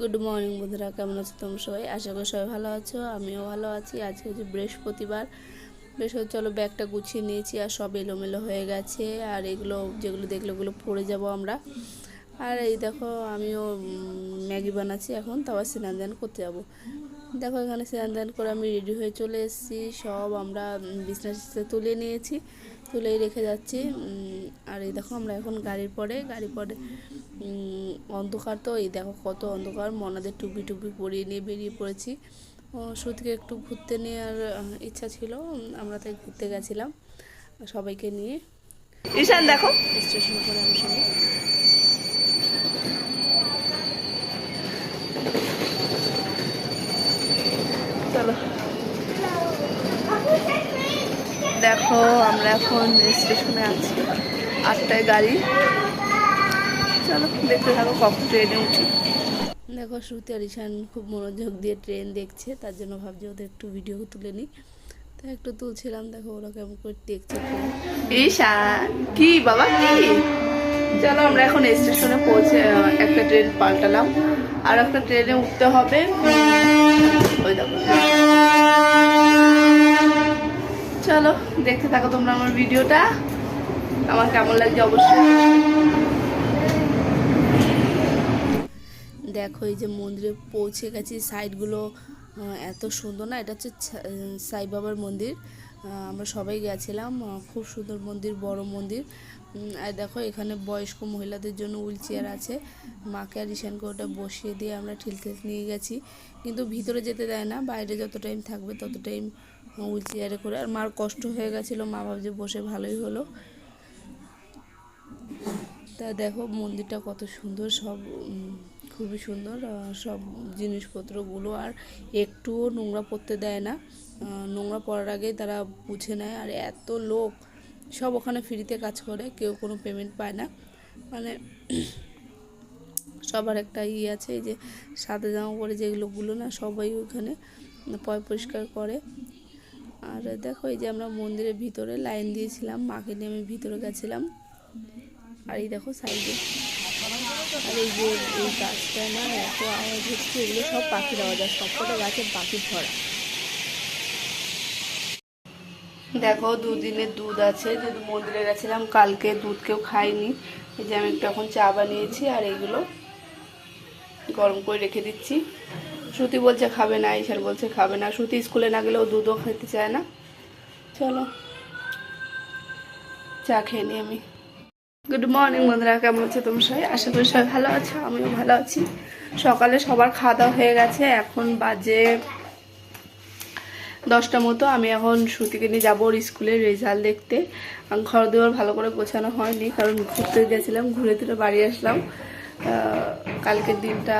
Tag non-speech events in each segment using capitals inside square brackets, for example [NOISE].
Good morning বন্ধুরা। কেমন আছো তোমরা সবাই? আশা করি সবাই ভালো আছো, আমিও ভালো আছি। আজকে হচ্ছে বৃহস্পতিবার। বৃহস্পতি চলো ব্যাগটা গুছিয়ে নিয়েছি আর সব এলোমেলো হয়ে গেছে। আর এগুলো, যেগুলো দেখলে ওগুলো পড়ে যাব আমরা। আর এই দেখো, আমিও ম্যাগি বানাচ্ছি এখন, তারপর স্নান দান করতে যাব। দেখো, এখানে স্নান দান করে আমি রেডি হয়ে চলে এসেছি। সব আমরা বিছনা টিছনা তুলে নিয়েছি, তুলেই রেখে যাচ্ছি। আর এই দেখো, আমরা এখন গাড়ির পরে গাড়ি পরে অন্ধকার তো এই দেখো কত অন্ধকার মনাদের টুপি টুপি পরিয়ে নিয়ে বেরিয়ে পড়েছি। ও সুতিকে একটু ঘুরতে নেওয়ার ইচ্ছা ছিল আমরা তাই ঘুরতে গেছিলাম সবাইকে নিয়ে। ঈশান দেখো। স্টেশন করে আমি সবাই চলো। দেখো আমরা এখন স্টেশনে আছি আটটায় গাড়ি। চলো দেখতে থাকো কখন ট্রেনে উঠি। দেখো শ্রুতি আর ঈশান খুব মনোযোগ দিয়ে ট্রেন দেখছে তার জন্য ভাবছি ওদের একটু ভিডিও তুলে নিই। তো একটু তুলছিলাম দেখো ওরা কেমন করে দেখছে ঈশান কি বাবা কি? চলো আমরা এখন স্টেশনে পৌঁছে একটা ট্রেন পাল্টালাম। আর একটা ট্রেনে উঠতে হবে। ওই দেখো। চলো দেখতে থাকো তোমরা আমার ভিডিওটা আমার কেমন লাগছে অবশ্যই। দেখো এই যে মন্দিরে পৌঁছে গেছি। সাইডগুলো এত সুন্দর না? এটা হচ্ছে ছা- আহ, সাই বাবার মন্দির। আমরা সবাই গেছিলাম। খুব সুন্দর মন্দির বড় মন্দির। আর দেখো এখানে বয়স্ক মহিলাদের জন্য হুইল চেয়ার আছে। মাকে আর ঈশানকে ওটা বসিয়ে দিয়ে আমরা ঠিলঠেল নিয়ে গেছি। কিন্তু ভিতরে যেতে দেয় না বাইরে যত টাইম থাকবে তত টাইম হুইল চেয়ারে করে। আর মার কষ্ট হয়ে গেছিল মা ভাবছে বসে ভালোই হলো। তা দেখো মন্দিরটা কত সুন্দর সব খুবই সুন্দর সব জিনিসপত্রগুলো। আর একটুও নোংরা পড়তে দেয় না। নোংরা পড়ার আগে তারা বুঝে নেয়। আর এত লোক, সব ওখানে ফ্রিতে কাজ করে, কেউ কোনো পেমেন্ট পায় না। মানে সবার একটা ইয়ে আছে, এই যে সাদা জামা পরে যে লোকগুলো না, সবাই ওখানে পয় পরিষ্কার করে। আর দেখো, এই যে আমরা মন্দিরের ভিতরে লাইন দিয়েছিলাম, মাকে নিয়ে আমি ভিতরে গেছিলাম। আর এই দেখো সাইডে আর এই যে এই গাছটা না, এত আওয়াজ হচ্ছে, এগুলো সব পাখির আওয়াজ আর সবকটা গাছে পাখি ভরা দেখো, দুদিনের দুধ আছে যেহেতু মন্দিরে গেছিলাম, কালকে দুধ কেউ খাইনি এই যে আমি একটু এখন চা বানিয়েছি, আর এইগুলো গরম করে রেখে দিচ্ছি। শ্রুতি বলছে খাবে না, ঈশান বলছে খাবে না। শ্রুতি স্কুলে না গেলেও দুধও খেতে চায় না। চলো, চা খেয়ে নিই আমি। গুড মর্নিং বন্ধুরা, কেমন আছে তোমার সবাই? আশা করি সবাই ভালো আছো, আমিও ভালো আছি। সকালে সবার খাওয়া দাওয়া হয়ে গেছে, এখন বাজে দশটা মতো। আমি এখন শ্রুতিকে নিয়ে যাব ওর স্কুলের রেজাল্ট দেখতে। ঘর দেওয়ার ভালো করে গোছানো হয়নি, কারণ ঘুরতে গেছিলাম, ঘুরে তুলে বাড়ি আসলাম। কালকের দিনটা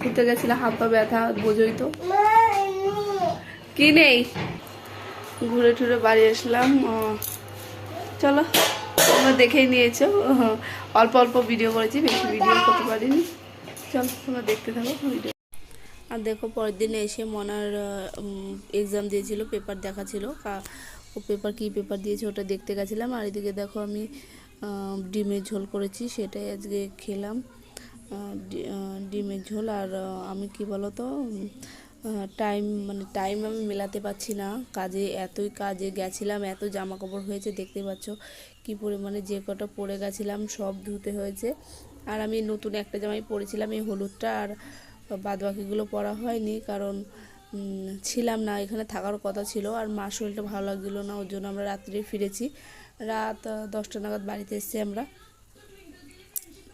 ঘুরতে গেছিলাম, হাত পা ব্যথা, বোঝোই তো। কি নেই? ঘুরে টুরে বাড়ি আসলাম চলো। তোমরা দেখেই নিয়েছো। অল্প অল্প ভিডিও করেছি, বেশি ভিডিও করতে পারিনি। চল, তোমরা দেখতে থাকো ভিডিও আর দেখো, পরের দিন এসে মনার এক্সাম দিয়েছিল পেপার দেখা ছিল ও পেপার কী পেপার দিয়েছে ওটা দেখতে গেছিলাম। আর এদিকে দেখো আমি ডিমের ঝোল করেছি, সেটাই আজকে খেলাম। ডিমের ঝোল। আর আমি কি বলো তো টাইম মানে টাইম আমি মেলাতে পারছি না। কাজে এতই কাজে গেছিলাম, এত জামা কাপড় হয়েছে, দেখতে পাচ্ছ কি পরিমাণে যে কটা পরে গেছিলাম, সব ধুতে হয়েছে। আর আমি নতুন একটা জামাই পরেছিলাম, এই হলুদটা, আর বাদ বাকিগুলো পরা হয়নি কারণ ছিলাম না, এখানে থাকার কথা ছিল। আর মার শরীরটা ভালো লাগছিল না, ওর জন্য আমরা রাত্রে ফিরেছি। রাত দশটা নাগাদ বাড়িতে এসেছি আমরা।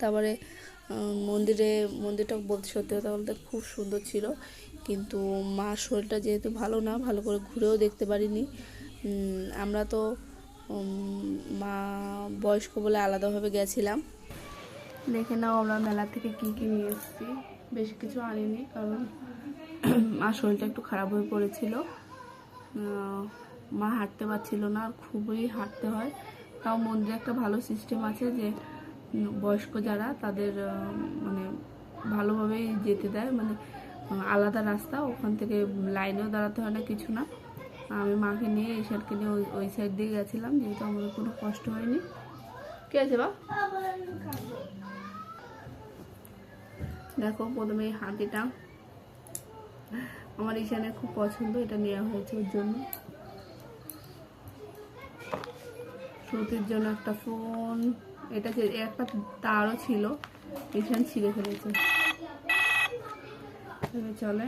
তারপরে মন্দিরে, মন্দিরটা বলতে সত্যি কথা বলতে খুব সুন্দর ছিল। কিন্তু মা শরীরটা যেহেতু ভালো না, ভালো করে ঘুরেও দেখতে পারিনি। আমরা তো মা বয়স্ক বলে আলাদাভাবে গেছিলাম। দেখে নাও আমরা মেলা থেকে কি কি নিয়ে এসেছি। বেশ কিছু আনিনি, কারণ [CLEARS THROAT] মার শরীরটা একটু খারাপ হয়ে পড়েছিল। মা হাঁটতে পারছিল না, খুবই হাঁটতে হয়। তাও মন্দিরে একটা ভালো সিস্টেম আছে যে বয়স্ক যারা, তাদের মানে ভালোভাবেই যেতে দেয়। মানে আলাদা রাস্তা, ওখান থেকে লাইনেও দাঁড়াতে হয় না, কিছু না। আমি মাকে নিয়ে ঈশানকে নিয়ে ওই ওই সাইড দিয়ে গেছিলাম, যেহেতু আমাদের কোনো কষ্ট হয়নি। কে আছে বা দেখো, প্রথমে এই হাতিটা আমার ঈশানের খুব পছন্দ, এটা নেওয়া হয়েছে ওর জন্য। শ্রুতির জন্য একটা ফোন। এটা একটা তারও ছিল ঈশান ছিঁড়ে ফেলেছে। চলে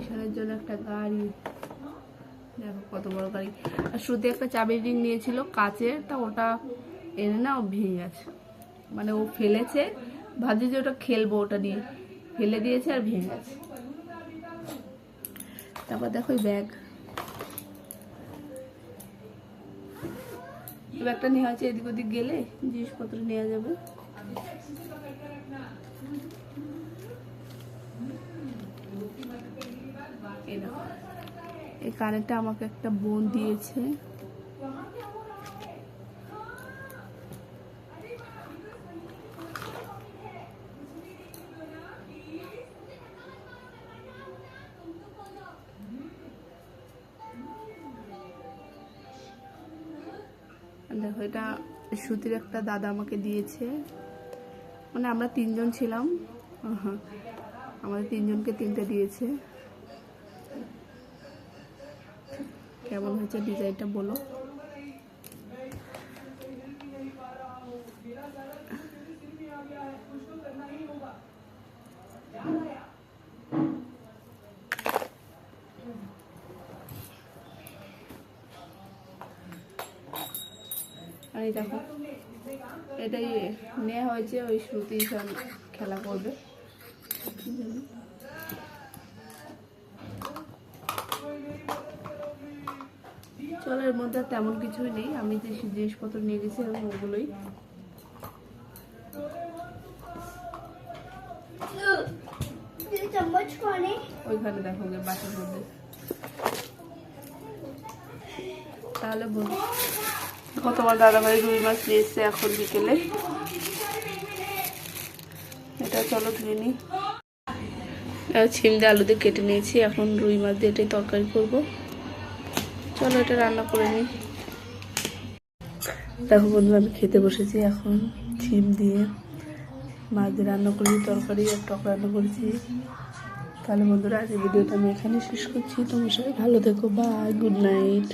ঈশানের জন্য একটা গাড়ি। দেখো কত বড় গাড়ি। আর শ্রুতি একটা চাবির রিং নিয়েছিল, কাচের, তা ওটা এনে না ও ভেঙে গেছে। মানে ও ফেলেছে, ভাবছে যে ওটা খেলব ওটা নিয়ে। ফেলে দিয়েছে আর ভেঙে গেছে। তারপর দেখো ব্যাগ এই একটা নেওয়া হয়েছে এদিক ওদিক গেলে জিনিসপত্র নেওয়া যাবে। এই কানেরটা আমাকে একটা বোন দিয়েছে। দেখো, এটা সুতির একটা দাদা আমাকে দিয়েছে। মানে আমরা তিনজন ছিলাম। আমাদের তিনজনকে তিনটে দিয়েছে। কেমন হয়েছে ডিজাইনটা বলো। আর এই দেখো, এটাই নেওয়া হয়েছে ওই শ্রুতি সব খেলা করবে। চলের মধ্যে তেমন কিছুই নেই। আমি যে জিনিসপত্র নিয়ে গেছি ওগুলোই। ওইখানে দেখো বাসের মধ্যে। তাহলে বলুন। তোমার দাদাভাই রুই মাছ নিয়ে এসছে এখন বিকেলে। এটা চলো ধুয়ে নি ছিম দিয়ে আলু দিয়ে কেটে নিয়েছি, এখন রুই মাছ দিয়ে এটাই তরকারি করব। চলো এটা রান্না করে নিই। দেখো বন্ধু আমি খেতে বসেছি এখন ছিম দিয়ে। মাছ দিয়ে রান্না করেছি, তরকারি আর টক রান্না করেছি। তাহলে বন্ধুরা, আজকের ভিডিওটা আমি এখানে শেষ করছি। তোমার সবাই ভালো থেকো বাই গুড নাইট